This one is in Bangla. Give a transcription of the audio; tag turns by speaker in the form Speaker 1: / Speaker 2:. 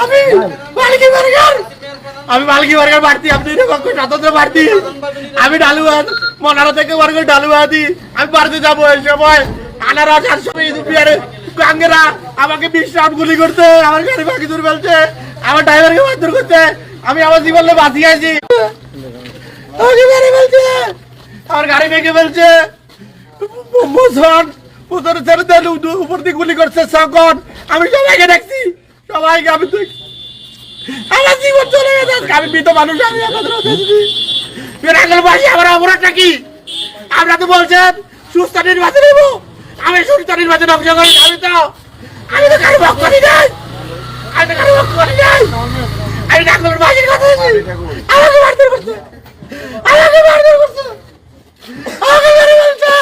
Speaker 1: আমি মালিকি বার্গার আমি মালিকি বার্গার বাড়তি আপনি স্বতন্ত্র বাড়তি আমি ডালুয়াদ মনারা থেকে বার্গার ডালুয়াদি আমি বাড়িতে যাব এই সময় আনারস আর সবাই বিয়ারে গাঙ্গেরা আমাকে বিশ রাউন্ড গুলি করতে আমার গাড়ি বাকি দূর ফেলছে আমার ড্রাইভারকে মারধর করতে আমি আমার জীবনে বাঁচিয়ে আছি আমাকে মেরে ফেলছে আমার গাড়ি ভেঙে ফেলছে মোসন উপর দিয়ে গুলি করছে সকন আমি সবাইকে দেখছি। সবাইকে আমি তো আমার জীবন চলে গেছে আমি মৃত মানুষ, আমি আপনাদের রাঙ্গল বাসি আমার অপরাধটা কি? আপনারা তো বলছেন সুস্থ নির্বাচন নেব আমি সুস্থ নির্বাচন অংশগ্রহণ আমি তো আমি তো কারও ভক্ত নাই। আমি তো কারও ভক্ত নাই। আমি রাঙ্গলের বাসির কথা আমাকে মারধর করছে। আমাকে মারধর করছে। আমাকে মেরে ফেলছে।